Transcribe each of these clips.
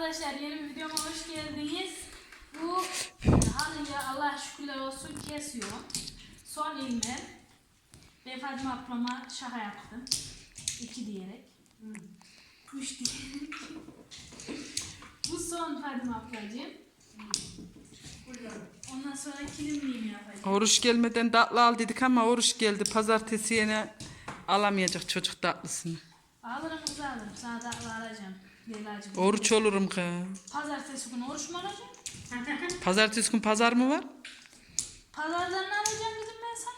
Arkadaşlar yeni bir videoma hoş geldiniz. Bu halıyı Allah şükürler olsun kesiyor. Son ilme. Ben Fatma ablama şaka yaptım. İki diyerek. Üç diyerek. Bu son Fatma ablacığım. Ondan sonra kilimliğimi yapacağım. Oruç gelmeden tatlı al dedik ama oruç geldi. Pazartesi yine alamayacak çocuk tatlısını. Alırım kızı alırım. Sana da alacağım. Leyla'cığım. Oruç olurum ki. Pazartesi günü oruç mu alacağım? Pazartesi gün pazar mı var? Pazardan ne alacağım dedim ben sana.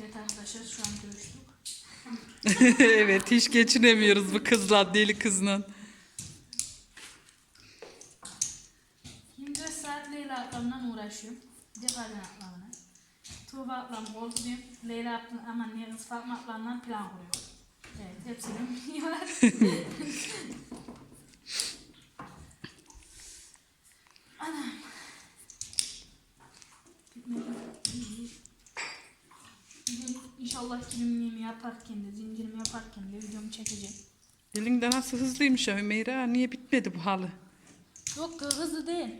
Evet arkadaşlar şu an görüştük. evet hiç geçinemiyoruz bu kızla deli kızla. 24 saat Leyla ablamla uğraşıyorum. Cebal'den ablamla. Tuğba ablam oldu diyorum. Leyla ablam aman ne kız Fatma ablamla plan kuruyor. Evet hepsini biliyorlar. Anam. Bugün inşallah kilimliğimi yaparken de zincirimi yaparken de videomu çekeceğim. Elinde nasıl hızlıymış ya Hümeyra. Niye bitmedi bu halı? Yok hızlı değil.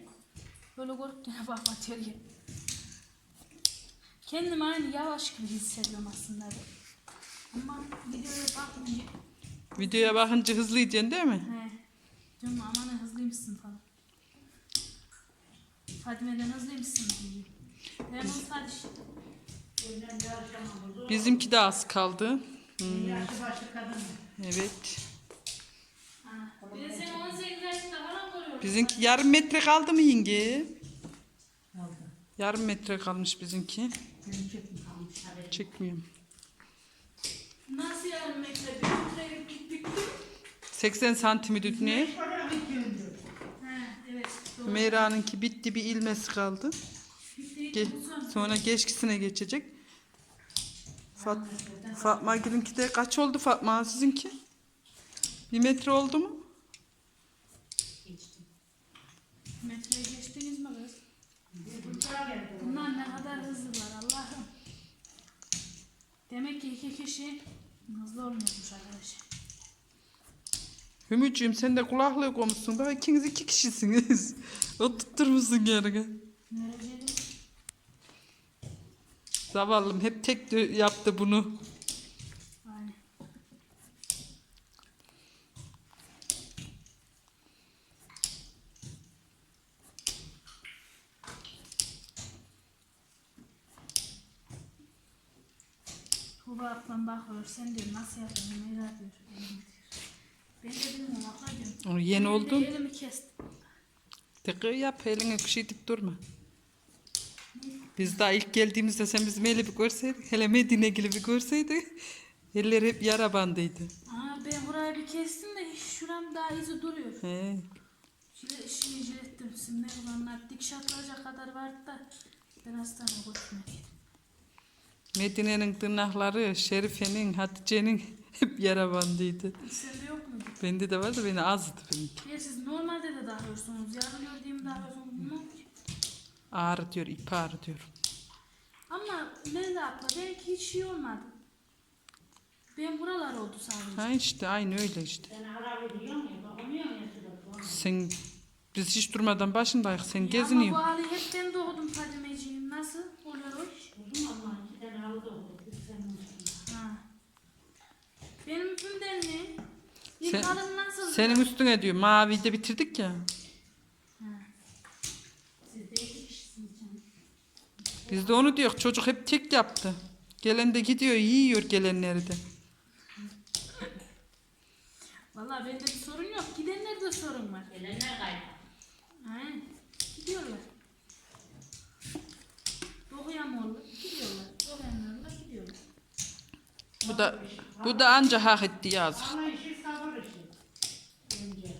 Böyle korktuğuna bakma teoriye. Kendimi aynı yavaş gibi hissediyorum aslında. Ama videoya bakınca Videoya bakınca hızlıydın değil mi? he, diyorum aman hızlıymışsın falan. Fadime'den hızlıymışsın diyor. Ben bunu sadece Bizimki de az kaldı. Yaşlı başlı kadın. Evet. Ha, ben seni 18 yaşında falan görüyorum. Bizimki yarım metre kaldı mı yenge? Yarım metre kalmış bizimki. Çekmiyorum. Nasıl yarım metre? Bir metre gittik. 80 santimi gündür? Evet. Doğru. Hümeyra'nınki bitti bir ilmesi kaldı. Ge- Bu son. sonra geçkisine geçecek. Fat Fatma Gül'ünki de kaç oldu Fatma sizinki? Bir metre oldu mu? Geçtim. Metreye geçtiniz mi kız? Bunlar ne kadar hızlı var Allah'ım. Demek ki iki kişi olmuyormuş arkadaşlar. Hümücüğüm sen de kulaklığı koymuşsun. Bak ikiniz iki kişisiniz. Oturtturmuşsun yerine. Nereceli? Zavallım hep tek yaptı bunu. Aynen. Ablam bakıyor. Sen diyor nasıl yapıyorsun? Merak diyor. Ben de bilmiyorum abla diyorum. Yeni Ben oldu. Elimi kestim. Tekrar yap elini kuşayıp durma. Biz daha ilk geldiğimizde sen bizim eli bir görseydin. Hele Medine gibi bir görseydin. Eller hep yara bandıydı. Aa, ben burayı bir kestim de şuram daha izi duruyor. He. Jile, şimdi jilettim. Şimdi onlar dikiş atılacak kadar vardı da ben hastaneye götürmedim. Medine'nin tırnakları, Şerife'nin, Hatice'nin hep yara bandıydı. Sende yok muydu? Bende de vardı beni azdı benimki. Ya siz normalde de dağılıyorsunuz. Yarın gördüğüm dağılıyorsunuz. Bilmem ki. Ağrı diyor, ip ağrı diyor. Ama Melda abla belki hiç şey olmadı. Ben buralar oldu sadece. Ha işte aynı öyle işte. Sen ara veriyorsun ya. Bakmıyor ya sürekli. Sen biz hiç durmadan başındayız. Sen Ya Ama bu hali hep ben doğdum Fadimeciğim. Nasıl oluyor o iş? Uzun ama iki tane aldı oldu. Biz senin üstüne. Ha. Benim üstümden? İlk Sen- halım nasıl? Senin üstüne diyor. Mavi de bitirdik ya. Ha. Siz de iki kişisiniz canım. Biz de onu diyor. Çocuk hep tek yaptı. Gelen de gidiyor, yiyor gelenleri de. Vallahi bende bir sorun yok. Gidenlerde sorun var. Gelenler kaydı. Aynen. Gidiyorlar. Dokuyan oldu. Gidiyorlar. Dokuyanlarla gidiyorlar. Bu da bu da anca hak etti yazık. Ama işi sabır işi. Bence.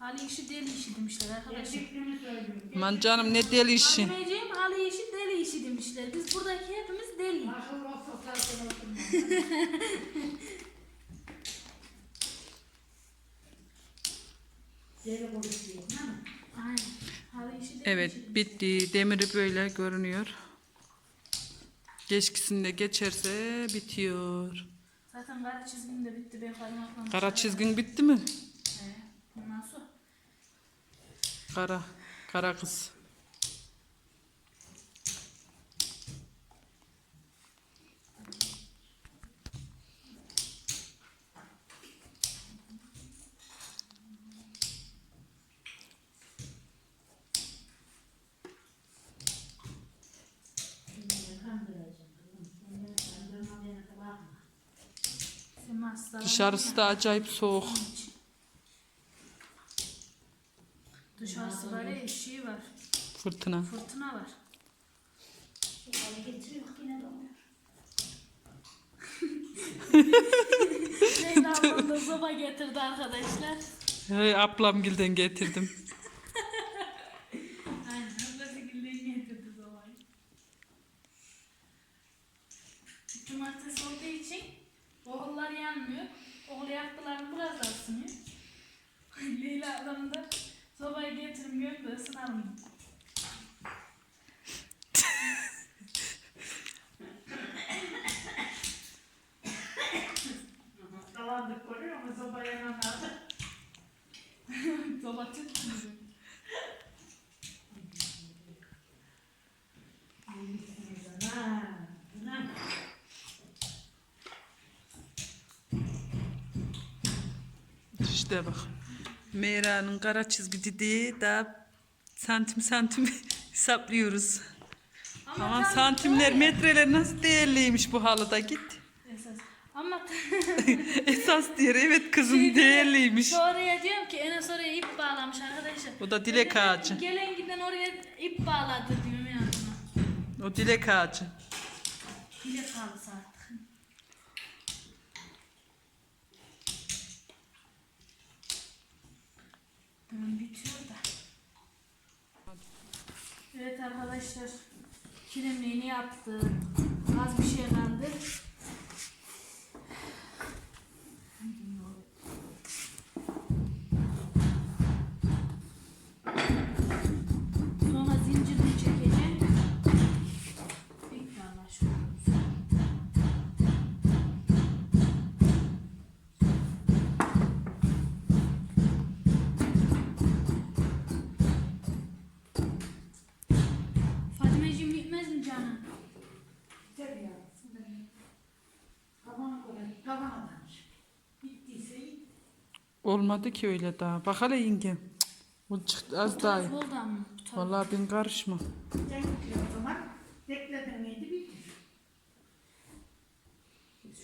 Ali işi deli işi demişler arkadaşlar. Söylüyorum. Aman canım ne deli işi. Fadimeciğim Ali işi deli işi demişler. Biz buradaki hepimiz deli. Nasıl olsa zaten olsun. Deli konuşuyor. değil mi? Aynen. Ali işi deli Evet işi. bitti. Demiri böyle görünüyor. Geçkisinde geçerse bitiyor. Zaten kara çizgim de bitti. Ben parmaklarım. Kara çizgin bitti mi? He. Ondan sonra. Kara. Kara kız. Sen hastalan- Dışarısı da acayip soğuk. Dışarısı var ya şey var. Fırtına. Fırtına var. Getiriyor yine donuyor. Leyla ablam da soba getirdi arkadaşlar. Hey, ablamgilden getirdim. Oğullar yanmıyor. Oğul yaktılar biraz daha ısınıyor. Leyla ablam da sobayı getirmiyor da ısınalım. Kalandık görüyor musun? Soba yanamadı. Soba tüttü. Ha, ha. İşte bak. Meyra'nın kara çizgi dediği daha santim santim hesaplıyoruz. Ama tam santimler, böyle- metreler nasıl değerliymiş bu halıda git. Esas. Ama Esas diyor evet kızım Şey diyor, değerliymiş. Oraya diyorum ki Enes oraya ip bağlamış arkadaşlar. O da dilek ağacı. Gelen giden oraya ip bağladı diyorum yani. O dilek ağacı. Dilek halısı artık. Hemen bitiyor da. Evet arkadaşlar. Kilimliğini yaptı. Az bir şey kaldı. Olmadı ki öyle daha. Bak hele yengem. O çıktı az daha. iyi. Oldu ama. bu taraf. Vallahi ben karışma. Git o zaman. Bekledin miydi bitti.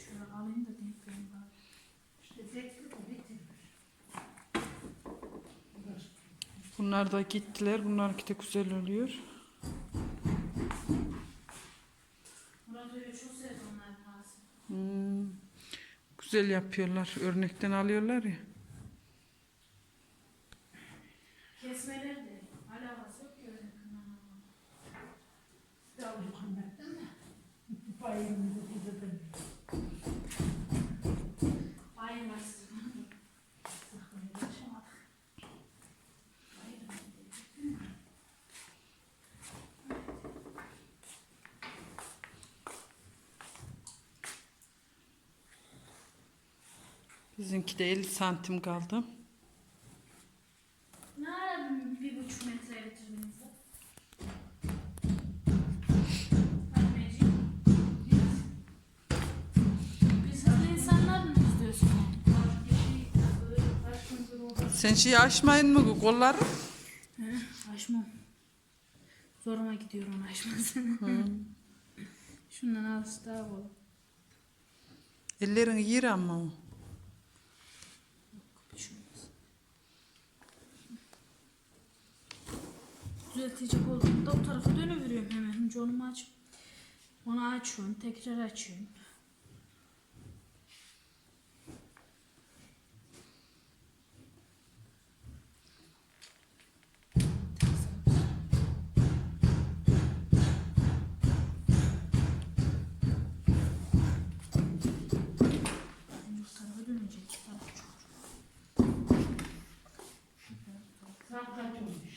Şöyle alayım da denk gelin bari. İşte bekle de bitir. Bunlar da gittiler. Bunlarınki de güzel oluyor. Murat öyle çok sevdi onların ağzı. Hmm. Güzel yapıyorlar. Örnekten alıyorlar ya. Kesmeler de alakası yok ki öyle kınanma. Yavru kanattan da. Bayılımızı. Bizimki de 50 santim kaldı. Sen şey açmayın mı bu kolları? He, açmam. Zoruma gidiyor onu açmasını. Şundan al daha bol. Ellerin yer ama o. Kapışıyoruz. Düzeltecek olduğumda o tarafa dönüveriyorum hemen. Önce onu aç. Onu açıyorum. Tekrar açıyorum. Saat kaç olmuş?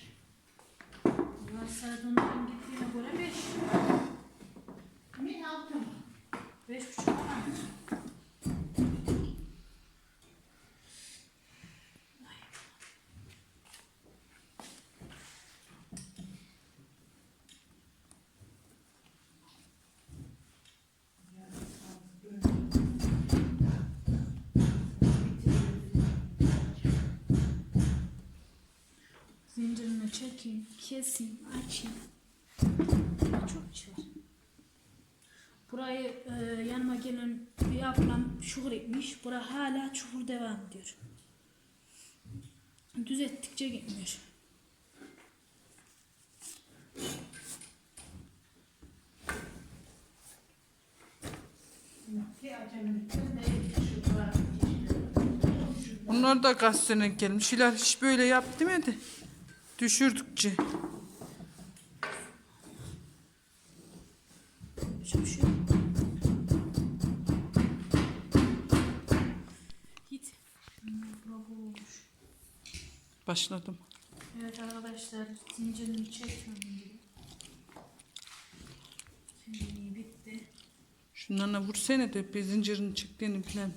Bunlar saat onların gittiğine göre 5. Mi altı mı? 5 buçuk falan. Keseyim, açayım. Çok var. Burayı e, yanıma gelen bir ablam çukur etmiş. Bura hala çukur devam ediyor. Düzelttikçe gitmiyor. Onlar da sene gelmiş. Hilal hiç böyle yaptı demedi. Düşürdükçe. Şey. Git. Başladım. Evet arkadaşlar zincirini çekmem gibi. Şimdi bitti. Şunlarına vursana de bir zincirini çıktığını falan.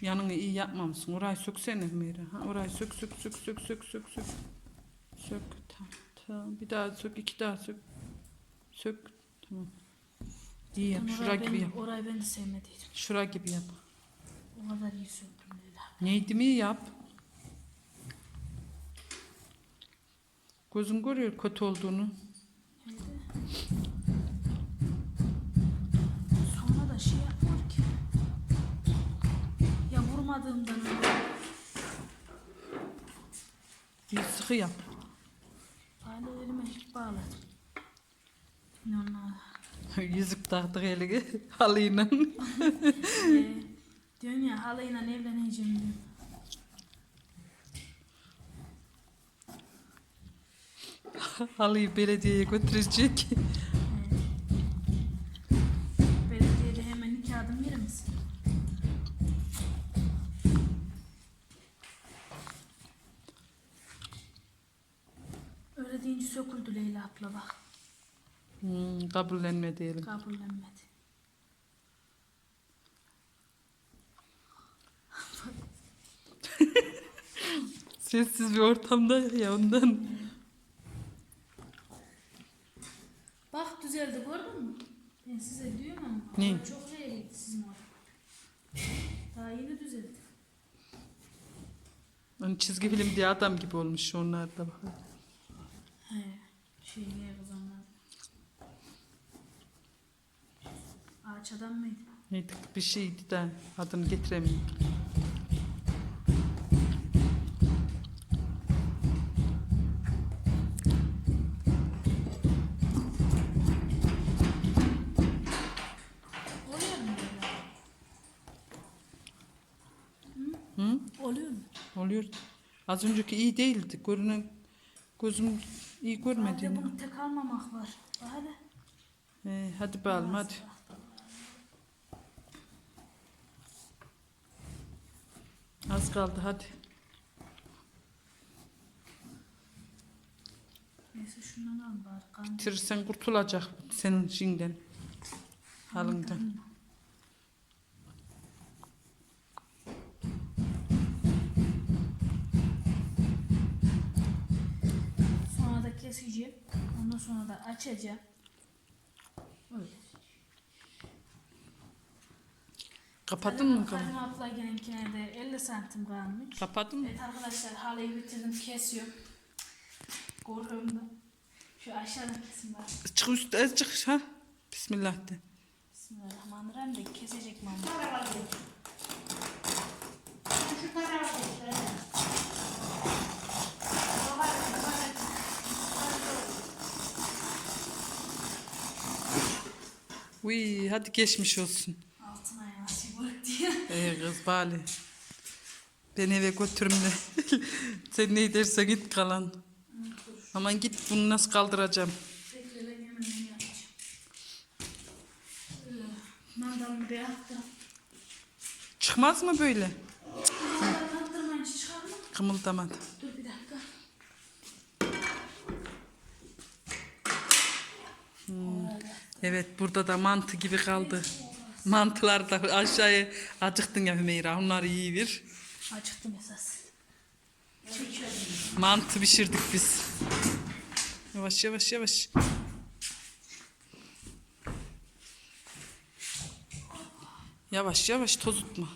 Şu yanını iyi yapmamışsın. Orayı söksene Mira. Ha, orayı sök sök sök sök sök sök sök. Sök. Tamam, tamam. Bir daha sök. iki daha sök. Sök. Tamam. İyi yap. Orayı Şura gibi ben- yap. Orayı ben de sevmediydim. Şura gibi yap. O kadar iyi söktüm Leyla. Neydi mi yap. Gözün görüyor kötü olduğunu. Sonra Ya vurmadığımdan öyle. Bir sıkı yap. Elime hiç bağladım. İnanma. Yüzük taktık eline halıyla. ee, diyorsun ya halayla evleneceğim diyorum. Halıyı belediyeye götürecek. Kabullenme diyelim. Kabullenmedi. Sessiz bir ortamda ya ondan. Bak düzeldi gördün mü? Ben size diyorum ama. Ne? orada Çok reyliydi sizin orada. Daha yeni düzeldi. Hani çizgi film diye adam gibi olmuş onlar da bak. He. Şey niye kızanlar? Ağaç adam mıydı? Neydi bir şeydi de adını getiremiyorum. Oluyor mu böyle? Hı? Oluyor mu? Oluyor. Az önceki iyi değildi. Görünen gözüm iyi Hadi görmediğini. bunu tek almamak var. Hadi. Ee, hadi bakalım hadi. Az kaldı hadi. Neyse şundan al bari. Kan. Bitirirsen kurtulacak senin şeyinden. Halından. Sonra da keseceğim. Ondan sonra da açacağım. Öyle. Kapadın mı kamerayı? abla gelinkine de 50 santim kalmış. Kapadın mı? Evet arkadaşlar halıyı bitirdim kesiyorum. Korkuyorum da. Şu aşağıdan kesin bak. Çık üstte çık ha. Bismillah de. Bismillahirrahmanirrahim de kesecek mama. Şu tarafa geç. Uy hadi geçmiş olsun. Ey kız bari. Ben eve götürüm de. Sen ne dersen git kalan. Aman git bunu nasıl kaldıracağım. Çıkmaz mı böyle? Kımıldamadı. Dur dakika. Evet burada da mantı gibi kaldı. Mantılar da aşağıya acıktın ya Hümeyra. Onları iyi bir. Acıktım esas. Mantı pişirdik biz. Yavaş yavaş yavaş. Yavaş yavaş tozutma.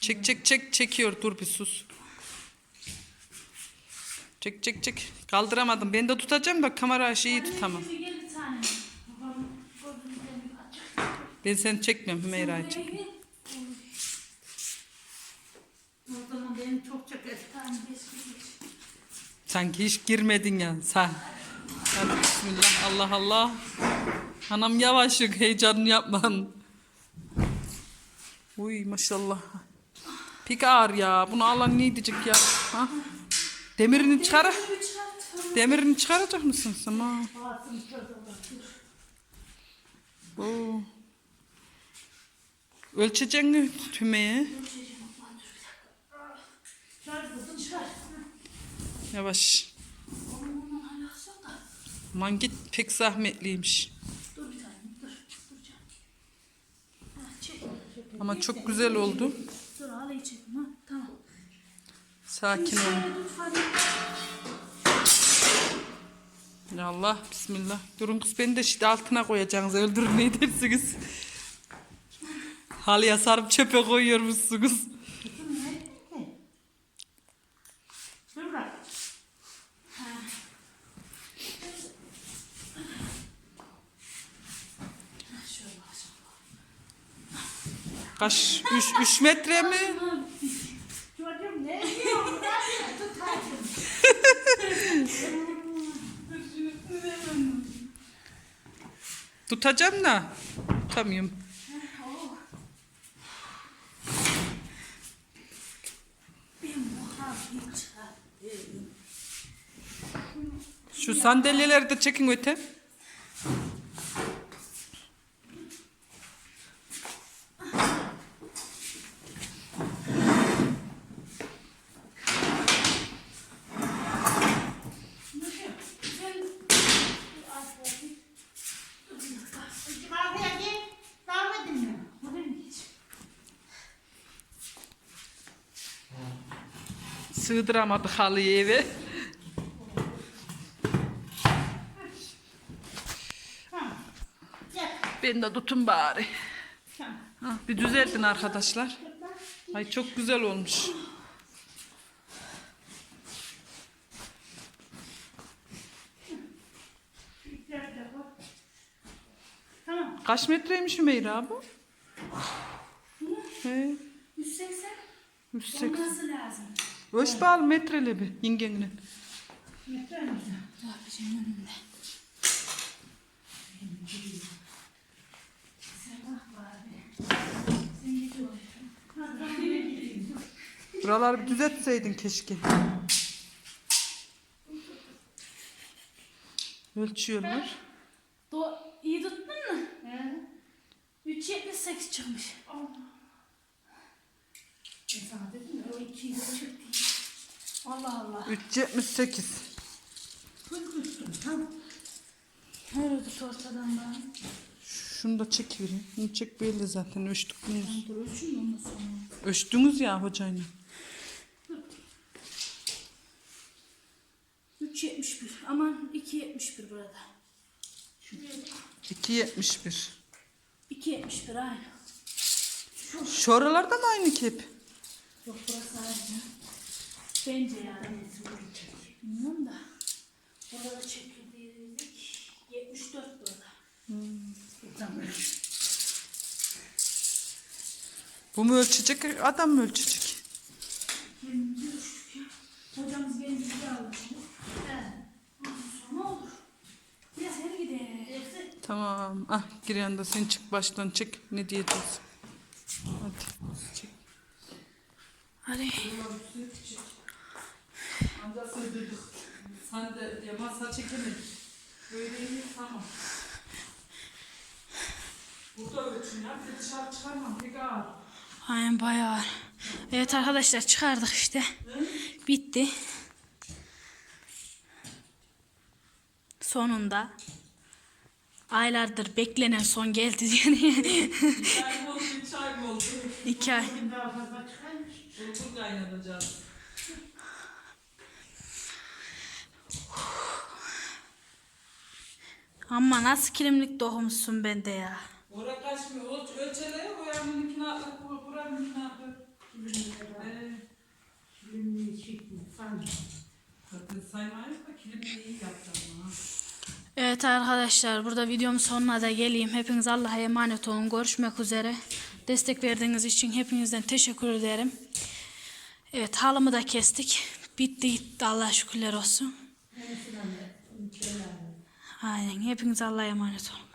Çek çek çek çekiyor dur bir sus. Çek çek çek. Kaldıramadım. Ben de tutacağım da kamera şeyi tutamam. Ben seni çekmiyorum Hümeyra'yı çek. Sanki hiç girmedin ya sen. Hadi bismillah Allah Allah. Anam yavaşlık heyecanını yapman. Uy maşallah. Pek ağır ya. Bunu alan ne diyecek ya? Ha? Demirini çıkar. Demirini çıkaracak mısın sen? Ha? Oo. Ölçeceksin çıkar. Yavaş. Aman git pek zahmetliymiş. Ama çok güzel oldu. Dur alayı çekin ha. Tamam. Sakin ol. Şöyle tut hadi. Ya Allah bismillah. Durun kız beni de şimdi altına koyacaksınız. Öldürün ne dersiniz? Halıya sarıp çöpe koyuyormuşsunuz. Kaç? 3 3 metre mi? Çocuğum ne diyor? Bırak. Tut hadi. Tutacağım da. Tutamıyorum. Şu sandalyeleri de çekin öte. Kahveye git. Davet mi? Sığdıramadık halıyı eve. Ben de tutun bari. Ha, bir düzeltin arkadaşlar. Ay çok güzel olmuş. Tamam. Kaç metreymiş Hümeyra bu? He, 180 180. olması lazım. Ölç bağlı metreli bir bak bari. Sen git oraya. Buraları bir düzeltseydin keşke. Ölçüyorlar. Do iyi tuttun mu? He? 3.78 çıkmış. Ben sana dedim ya, o ikiyi de çekti. Allah Allah. 378. Kız kızsın. Tamam. Nerede tut ortadan bana? Şunu da çekivereyim. Bunu çek belli zaten ölçtük mü? Dur ölçün ondan sonra? Ölçtünüz ya hocayla. 3.71 aman 2.71 burada. 271. 2.71 aynı. Şu oralarda mı aynı kep? Yok burası aynı. Bence yani. Bilmiyorum da. Burada çekildik. 74 burada. Tamam. Bu mu ölçecek, adam mı ölçecek? Hocamız kendimizi aldı. He. Ondan sonra ne olur? Ya her gider. Tamam. Ah giren de sen çık baştan çık. Ne diyeceğiz? Hadi. Çık. Hadi. Ancak sığdırdık. Sen de ya masa çekemedik. Böyle iyi tamam. Burada ölçün ya. Bir dışarı çıkarmam. Pek ağır. Aynen bayağı. Evet arkadaşlar çıkardık işte. Bitti. Sonunda aylardır beklenen son geldi yani. Çay mı oldu? Çay mı oldu? İki ay. Bulgur kaynatacağız. Ama nasıl kilimlik doğmuşsun bende ya. Oraya kaçmıyor. Ölç, ölçeleri atlar. Buranınkine atlar. Ee, Bilimliği çekmiş. Sanki. zaten saymayız da kilimle iyi yapacağım. Ha. Evet arkadaşlar burada videomun sonuna da geleyim. Hepiniz Allah'a emanet olun. Görüşmek üzere. Destek verdiğiniz için hepinizden teşekkür ederim. Evet halımı da kestik. Bitti gitti Allah şükürler olsun. Aynen hepiniz Allah'a emanet olun.